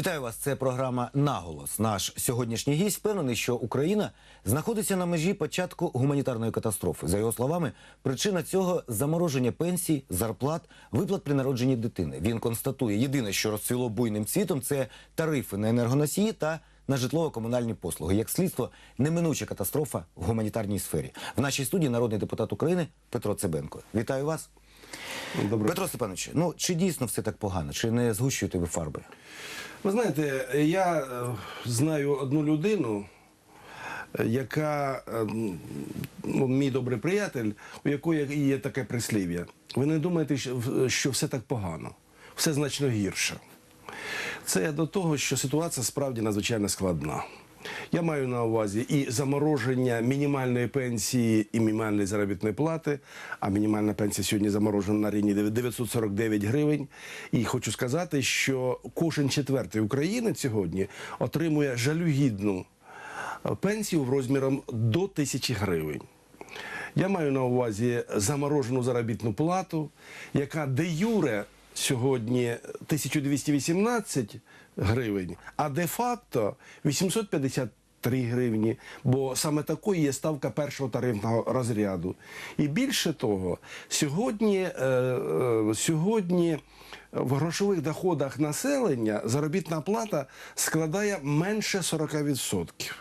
Вітаю вас. Це програма Наголос. Наш сьогоднішній гість впевнений, що Україна знаходиться на межі початку гуманітарної катастрофи. За його словами, причина цього замороження пенсій, зарплат, виплат при народженні дитини. Він констатує, єдине, що розцвіло буйним цвітом, це тарифи на енергоносії та на житлово-комунальні послуги. Як слідство, неминуча катастрофа в гуманітарній сфері. В нашій студії народний депутат України Петро Цибенко. Вітаю вас. Добре. Петро Степанович, ну чи дійсно все так погано? Чи не згущуєте ви фарби? Ви знаєте, я е, знаю одну людину, е, яка е, ну, мій добрий приятель, у якої є таке прислів'я. Ви не думаєте, що, що все так погано, все значно гірше. Це до того, що ситуація справді надзвичайно складна. Я маю на увазі і замороження мінімальної пенсії і мінімальної заробітної плати. А мінімальна пенсія сьогодні заморожена на рівні 949 гривень. І хочу сказати, що кожен четвертий українець сьогодні отримує жалюгідну е, пенсію розміром до тисячі гривень. Я маю на увазі заморожену заробітну плату, яка де юре сьогодні 1218 гривень, а де-факто 853 гривні, бо саме такою є ставка першого тарифного розряду. І більше того, сьогодні, е, е, сьогодні в грошових доходах населення заробітна плата складає менше 40%.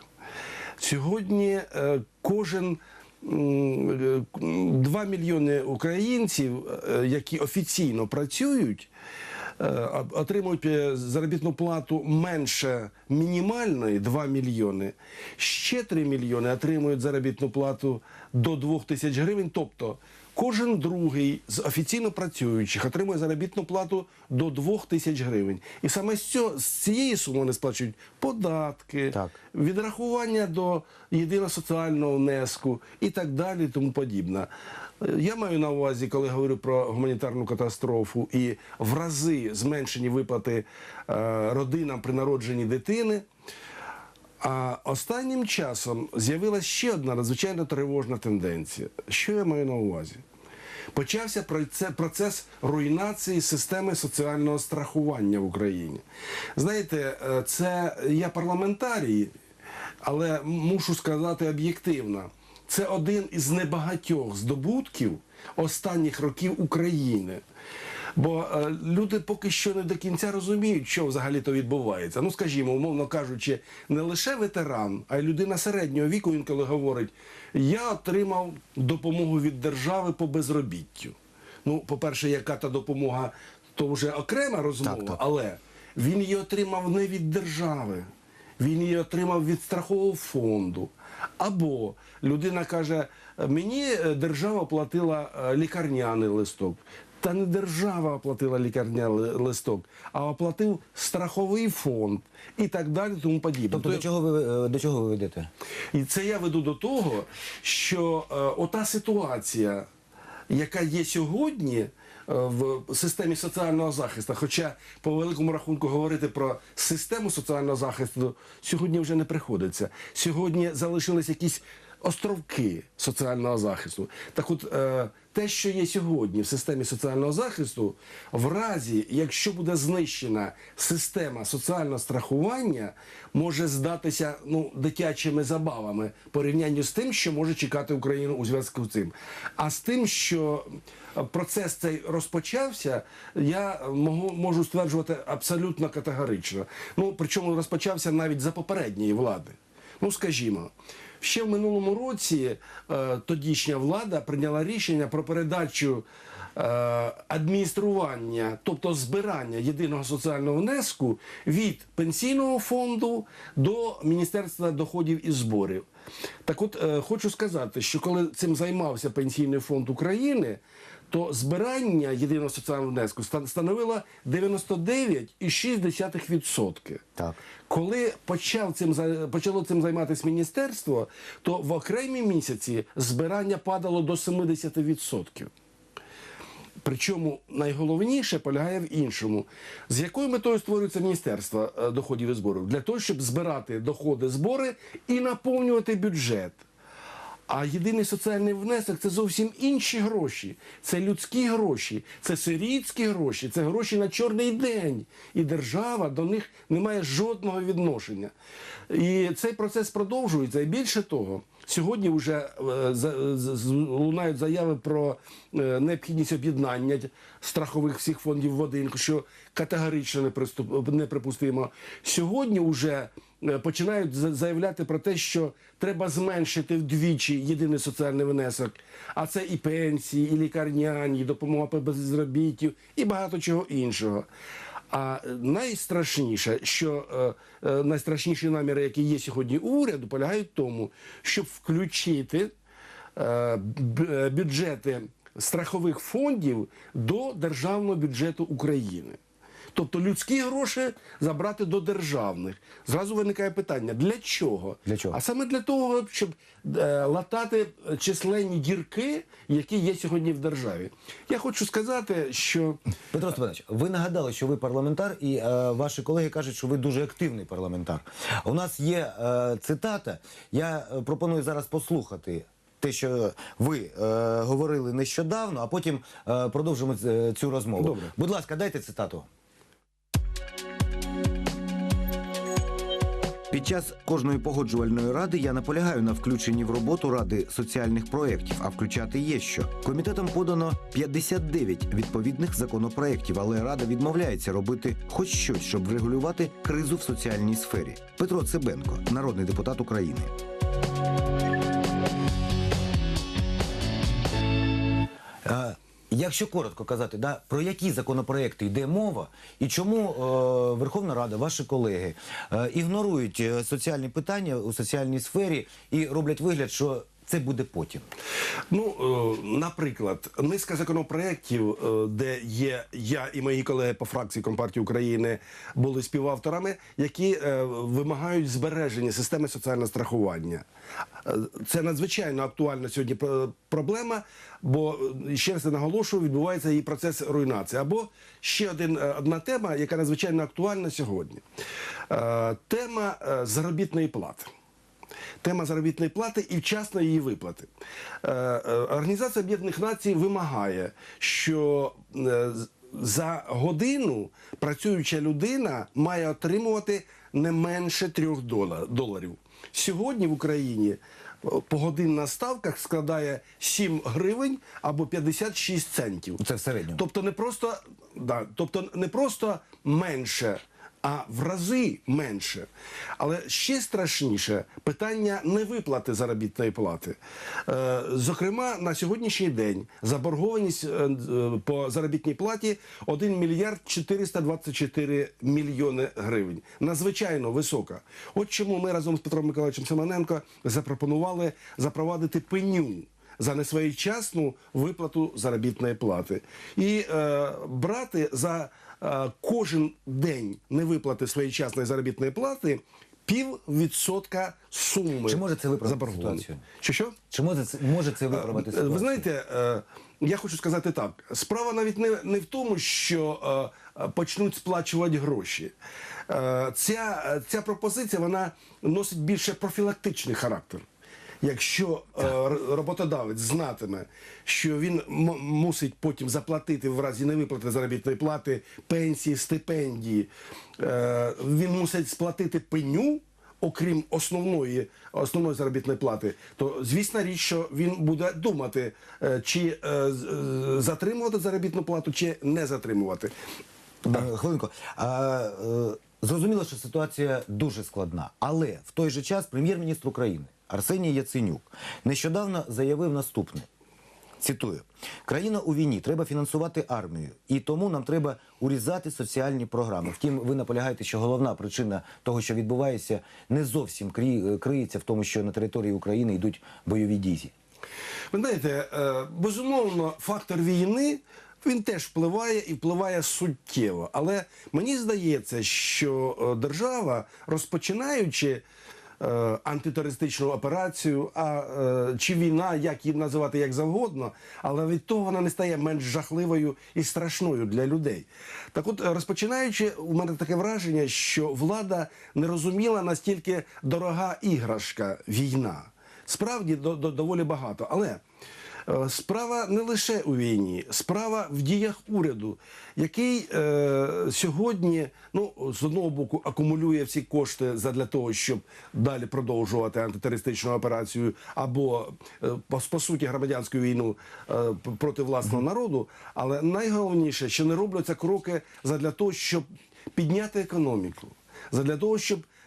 Сьогодні е, кожен 2 мільйони українців, е, які офіційно працюють, е, отримують е, заробітну плату менше мінімальної 2 мільйони. Ще 3 мільйони отримують заробітну плату до 2 тисяч гривень. Тобто кожен другий з офіційно працюючих отримує заробітну плату до 2 тисяч гривень. І саме з, цього, з цієї суми вони сплачують податки, Так. відрахування до єдиного соціального внеску і так далі, і тому подібне. Е, Я маю на увазі, коли говорю про гуманітарну катастрофу і в рази зменшені виплати е, родинам при народженні дитини. А останнім часом з'явилася ще одна надзвичайно тривожна тенденція. Що я маю на увазі? Почався процес руйнації системи соціального страхування в Україні. Знаєте, е, це я парламентарій, але мушу сказати об'єктивно. Це один із небагатьох здобутків останніх років України. Бо е, люди поки що не до кінця розуміють, що взагалі то відбувається. Ну, скажімо, умовно кажучи, не лише ветеран, а й людина середнього віку інколи говорить: я отримав допомогу від держави по безробіттю. Ну, по-перше, яка та допомога, то вже окрема розмова, Так, так. але він її отримав не від держави. Він її отримав від страхового фонду. Або людина каже: мені е, держава платила е, лікарняний листок. Та не держава оплатила лікарняний листок, а оплатив страховий фонд і так далі, тому подібне. Тобто, до чого ви е, до чого ви ведете? І це я веду до того, що е, ота ситуація, яка є сьогодні е, в системі соціального захисту, хоча по великому рахунку говорити про систему соціального захисту сьогодні вже не приходиться. Сьогодні залишились якісь островки соціального захисту. Так от е, те, що є сьогодні в системі соціального захисту, в разі, якщо буде знищена система соціального страхування, може здатися ну, дитячими забавами порівнянню з тим, що може чекати Україну у зв'язку з цим. А з тим, що е, процес цей розпочався, я можу, можу стверджувати абсолютно категорично. Ну, причому розпочався навіть за попередньої влади. Ну, скажімо, ще в минулому році е, тодішня влада прийняла рішення про передачу е, адміністрування, тобто збирання єдиного соціального внеску від пенсійного фонду до Міністерства доходів і зборів. Так от е, хочу сказати, що коли цим займався Пенсійний фонд України, то збирання єдиного соціального внеску становило 99,6%. Так. Коли почав цим почало цим займатися міністерство, то в окремі місяці збирання падало до 70%. Причому найголовніше полягає в іншому. З якою метою створюється Міністерство е, доходів і зборів? Для того, щоб збирати доходи, збори і наповнювати бюджет. А єдиний соціальний внесок це зовсім інші гроші. Це людські гроші, це сирітські гроші, це гроші на чорний день. І держава до них не має жодного відношення. І цей процес продовжується. І більше того, сьогодні вже е, лунають заяви про е, необхідність об'єднання страхових всіх фондів в один, що категорично неприпустимо. Сьогодні вже починають за- заявляти про те, що треба зменшити вдвічі єдиний соціальний внесок. А це і пенсії, і лікарняні, і допомога по безробіттю, і багато чого іншого. А е, найстрашніше, що е, е, найстрашніші наміри, які є сьогодні у уряду, полягають в тому, щоб включити е, е, бюджети страхових фондів до державного бюджету України. Тобто людські гроші забрати до державних. Зразу виникає питання: для чого? Для чого? А саме для того, щоб е, латати численні дірки, які є сьогодні в державі. Я хочу сказати, що Петро Степанович, ви нагадали, що ви парламентар, і е, ваші колеги кажуть, що ви дуже активний парламентар. У нас є е, цитата. Я е, пропоную зараз послухати. Те, що ви е, говорили нещодавно, а потім е, продовжимо е, цю розмову. Добре. Будь ласка, дайте цитату. Під час кожної погоджувальної ради я наполягаю на включенні в роботу ради соціальних проєктів, а включати є що. Комітетом подано 59 відповідних законопроєктів, але рада відмовляється робити хоч щось, щоб врегулювати кризу в соціальній сфері. Петро Цибенко, народний депутат України. Якщо коротко казати, да, про які законопроекти йде мова, і чому е, Верховна Рада, ваші колеги е, ігнорують е, соціальні питання у соціальній сфері і роблять вигляд, що це буде потім. Ну, е, наприклад, низка законопроєктів, е, де є я і мої колеги по фракції Компартії України були співавторами, які е, вимагають збереження системи соціального страхування. Це надзвичайно актуальна сьогодні проблема, бо ще раз наголошую, відбувається її процес руйнації. Або ще один, одна тема, яка надзвичайно актуальна сьогодні. Тема заробітної плати. Тема заробітної плати і вчасної її виплати. Е, е, Організація Об'єднаних Націй вимагає, що е, за годину працююча людина має отримувати не менше трьох доларів. Сьогодні в Україні погодинна ставка складає 7 гривень або 56 центів. Це в середньому. Тобто не просто, да, тобто не просто менше, а в рази менше. Але ще страшніше питання невиплати заробітної плати. Е, зокрема, на сьогоднішній день заборгованість е, е, по заробітній платі 1 мільярд 424 мільйони гривень. Надзвичайно висока. От чому ми разом з Петром Миколаївичем Семененко запропонували запровадити пеню за несвоєчасну виплату заробітної плати і е, брати за кожен день невиплати своєчасної заробітної плати піввідсотка суми Чи може це виправити ситуацію? Чи що? Чи може це може це виправити Е, ситуацію? Ви знаєте, е, я хочу сказати так: справа навіть не, не в тому, що е, е, почнуть сплачувати гроші. Е, Ця, е, ця пропозиція вона носить більше профілактичний характер. Якщо е, роботодавець знатиме, що він мусить потім заплатити в разі невиплати заробітної плати, пенсії, стипендії, е, він мусить сплатити пеню, окрім основної, основної заробітної плати, то звісна річ, що він буде думати, е, чи е, затримувати заробітну плату, чи не затримувати. Е, Хвилинку. Зрозуміло, що ситуація дуже складна. Але в той же час прем'єр-міністр України Арсеній Яценюк нещодавно заявив наступне. Цитую: країна у війні треба фінансувати армію, і тому нам треба урізати соціальні програми. Втім, ви наполягаєте, що головна причина того, що відбувається, не зовсім криється в тому, що на території України йдуть бойові дії. Ви знаєте, е, безумовно, фактор війни він теж впливає і впливає суттєво. Але мені здається, що е, держава, розпочинаючи антитерористичну операцію, а е, чи війна, як її називати як завгодно, але від того вона не стає менш жахливою і страшною для людей. Так от, е, розпочинаючи, у мене таке враження, що влада не розуміла настільки дорога іграшка війна. Справді до, до, доволі багато. Але е, справа не лише у війні, справа в діях уряду, який е, сьогодні, ну, з одного боку, акумулює всі кошти для того, щоб далі продовжувати антитерористичну операцію або е, по, по суті громадянську війну е, проти власного народу. Але найголовніше, що не робляться кроки для того, щоб підняти економіку, для того, щоб е,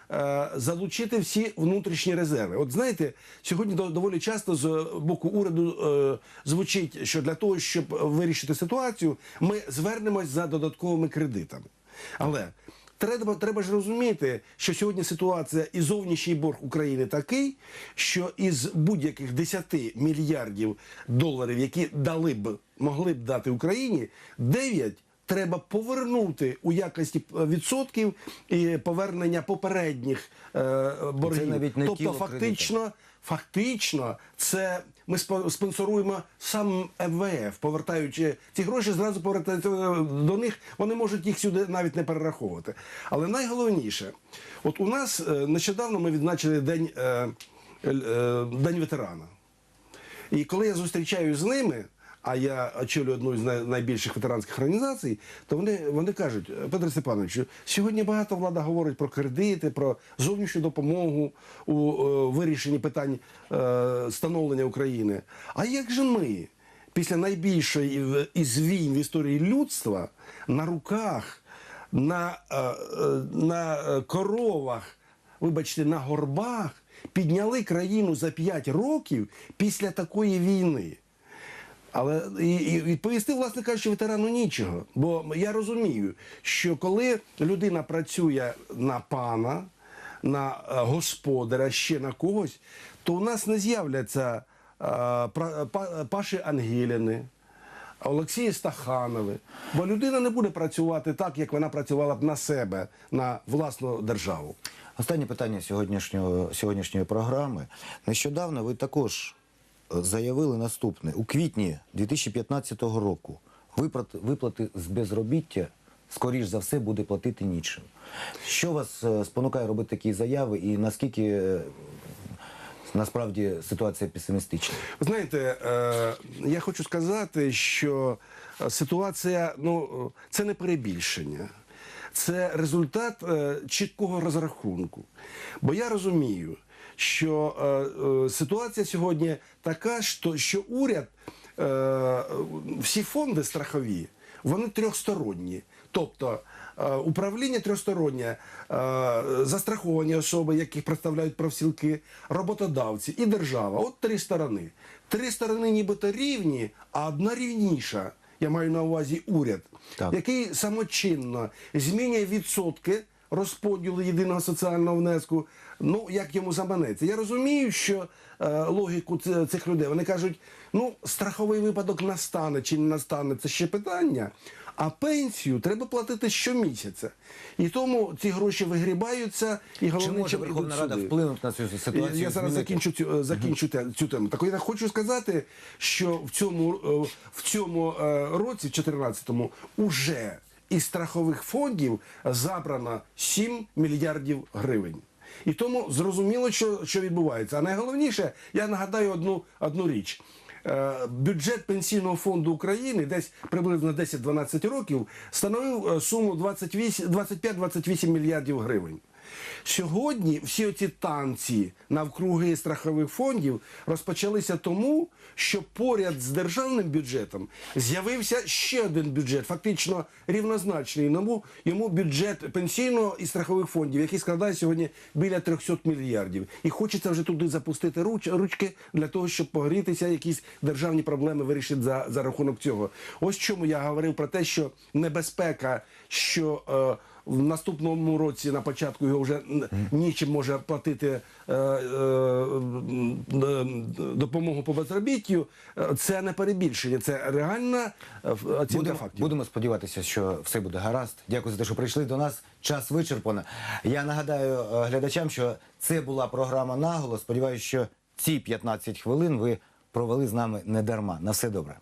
залучити всі внутрішні резерви. От знаєте, сьогодні до- доволі часто з боку уряду е, звучить, що для того, щоб вирішити ситуацію, ми звернемось за додатковими кредитами. Але треба, треба ж розуміти, що сьогодні ситуація і зовнішній борг України такий, що із будь-яких 10 мільярдів доларів, які дали б, могли б дати Україні, 9 треба повернути у якості відсотків і повернення попередніх е, боргів. навіть не тобто, тіло фактично, фактично, це ми спо- спонсоруємо сам МВФ, повертаючи ці гроші, зразу повертаються е, до них. Вони можуть їх сюди навіть не перераховувати. Але найголовніше, от у нас е, нещодавно ми відзначили день, день ветерана. І коли я зустрічаюсь з ними, а я очолюю одну з найбільших ветеранських організацій, то вони, вони кажуть, Петро Степановичу, сьогодні багато влада говорить про кредити, про зовнішню допомогу у е, вирішенні питань е, становлення України. А як же ми після найбільшої із війн в історії людства на руках, на, е, е, на е, коровах, вибачте, на горбах підняли країну за 5 років після такої війни. Але і, і відповісти, власне кажучи, ветерану нічого. Бо я розумію, що коли людина працює на пана, на е, господаря, ще на когось, то у нас не з'являться е, Паші Ангеліни, Олексії Стаханови. Бо людина не буде працювати так, як вона працювала б на себе, на власну державу. Останнє питання сьогоднішнього, сьогоднішньої програми. Нещодавно ви також заявили наступне. У квітні 2015 року виплати, з безробіття, скоріш за все, буде платити нічим. Що вас е, спонукає робити такі заяви і наскільки е, насправді ситуація песимістична? Знаєте, е, я хочу сказати, що ситуація, ну це не перебільшення. Це результат чіткого розрахунку. Бо я розумію, що е, е, ситуація сьогодні така, що, що уряд, е, всі фонди страхові, вони трьохсторонні. Тобто е, управління трьохстороннє, е, застраховані особи, яких представляють профсілки, роботодавці і держава. От три сторони. Три сторони нібито рівні, а одна рівніша. Я маю на увазі уряд, Так. який самочинно змінює відсотки розподілу єдиного соціального внеску. Ну як йому заманеться. Я розумію, що е, логіку цих людей вони кажуть: ну страховий випадок настане чи не настане, це ще питання. А пенсію треба платити щомісяця. І тому ці гроші вигрібаються і Чи головне, може чим Верховна Рада сюди. вплинути на цю ситуацію? Я, я зараз закінчу цю е, закінчу те- цю тему. Так я хочу сказати, що в цьому е, в цьому е, році, в 14-му, уже із страхових фондів забрано 7 мільярдів гривень. І тому зрозуміло, що, що відбувається. А найголовніше, я нагадаю одну, одну річ. Е, Бюджет пенсійного фонду України десь приблизно 10-12 років становив е, суму 25-28 мільярдів гривень. Сьогодні всі оці танці навкруги страхових фондів розпочалися тому, що поряд з державним бюджетом з'явився ще один бюджет, фактично рівнозначний йому, йому бюджет пенсійного і страхових фондів, який складає сьогодні біля 300 мільярдів. І хочеться вже туди запустити руч, ручки для того, щоб погрітися, якісь державні проблеми вирішити за, за рахунок цього. Ось чому я говорив про те, що небезпека, що е, в наступному році на початку його вже нічим може платити е, е, е, допомогу по безробіттю. Це не перебільшення, це реальна оцінка Будемо, фактів. будемо сподіватися, що все буде гаразд. Дякую за те, що прийшли до нас. Час вичерпано. Я нагадаю глядачам, що це була програма наголос. Сподіваюся, що ці 15 хвилин ви провели з нами не дарма. На все добре.